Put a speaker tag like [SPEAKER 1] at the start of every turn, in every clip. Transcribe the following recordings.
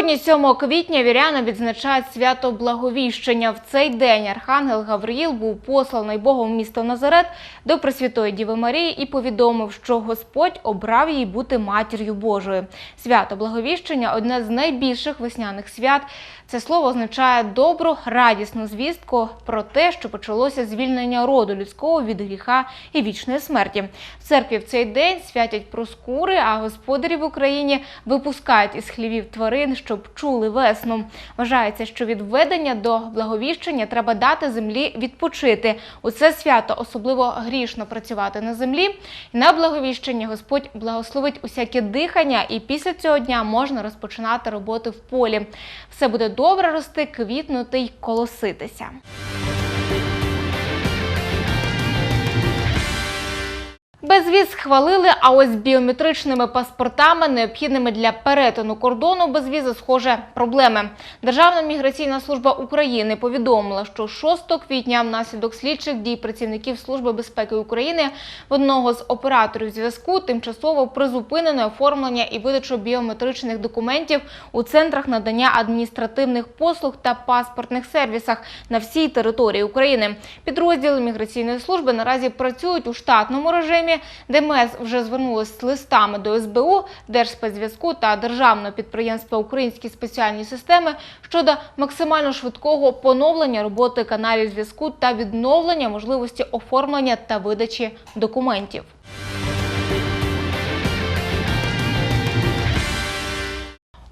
[SPEAKER 1] Сьогодні, 7 квітня, віряни відзначають свято Благовіщення. В цей день архангел Гавриїл був посланий Богом в місто Назарет до Пресвятої Діви Марії і повідомив, що Господь обрав її бути матір'ю Божою. Свято Благовіщення одне з найбільших весняних свят. Це слово означає добру, радісну звістку про те, що почалося звільнення роду людського від гріха і вічної смерті. В церкві в цей день святять проскури, а господарі в Україні випускають із хлівів тварин, щоб чули весну. Вважається, що від введення до благовіщення треба дати землі відпочити. У це свято особливо грішно працювати на землі. На благовіщення Господь благословить усяке дихання, і після цього дня можна розпочинати роботи в полі. Все буде добре рости, квітнути й колоситися. Безвіз схвалили, а ось біометричними паспортами, необхідними для перетину кордону безвізу, схоже, проблеми. Державна міграційна служба України повідомила, що 6 квітня внаслідок слідчих дій працівників Служби безпеки України в одного з операторів зв'язку тимчасово призупинено оформлення і видачу біометричних документів у центрах надання адміністративних послуг та паспортних сервісах на всій території України. Підрозділи міграційної служби наразі працюють у штатному режимі. ДМС вже звернулось з листами до СБУ, Держспецзв'язку та державного підприємства Українські спеціальні системи щодо максимально швидкого поновлення роботи каналів зв'язку та відновлення можливості оформлення та видачі документів.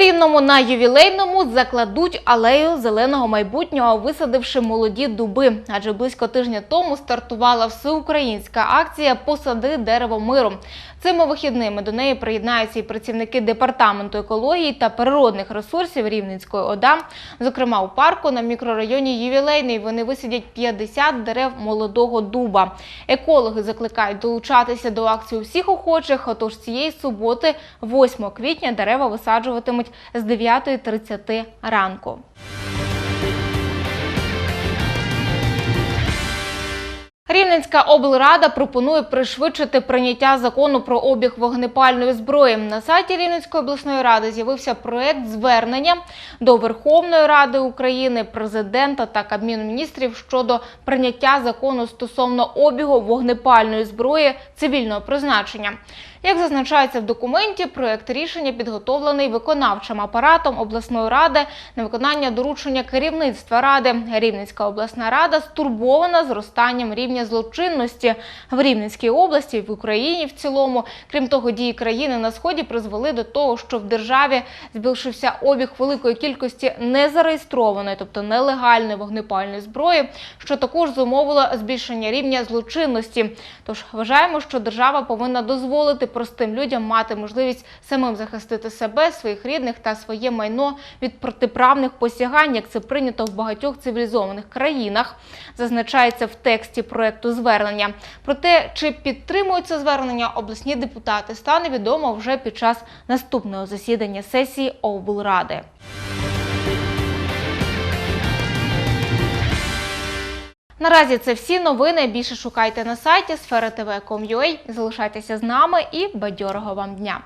[SPEAKER 1] Рівному на ювілейному закладуть алею зеленого майбутнього, висадивши молоді дуби. Адже близько тижня тому стартувала всеукраїнська акція Посади дерево миру. Цими вихідними до неї приєднаються і працівники департаменту екології та природних ресурсів Рівненської ОДА. Зокрема, у парку на мікрорайоні Ювілейний вони висадять 50 дерев молодого дуба. Екологи закликають долучатися до акції усіх охочих. Отож цієї суботи, 8 квітня, дерева висаджуватимуть з 9.30 ранку. Рівненська облрада пропонує пришвидшити прийняття закону про обіг вогнепальної зброї. На сайті Рівненської обласної ради з'явився проект звернення до Верховної Ради України, президента та Кабміну міністрів щодо прийняття закону стосовно обігу вогнепальної зброї цивільного призначення. Як зазначається в документі, проект рішення підготовлений виконавчим апаратом обласної ради на виконання доручення керівництва ради. Рівненська обласна рада стурбована зростанням рівня злочинності в Рівненській області в Україні в цілому. Крім того, дії країни на сході призвели до того, що в державі збільшився обіг великої кількості незареєстрованої, тобто нелегальної вогнепальної зброї, що також зумовило збільшення рівня злочинності. Тож вважаємо, що держава повинна дозволити простим людям мати можливість самим захистити себе, своїх рідних та своє майно від протиправних посягань, як це прийнято в багатьох цивілізованих країнах. Зазначається в тексті проекту звернення. Про те, чи підтримують звернення обласні депутати, стане відомо вже під час наступного засідання сесії облради. Наразі це всі новини. Більше шукайте на сайті сфера.тв.com.ua. Залишайтеся з нами і бадьорого вам дня.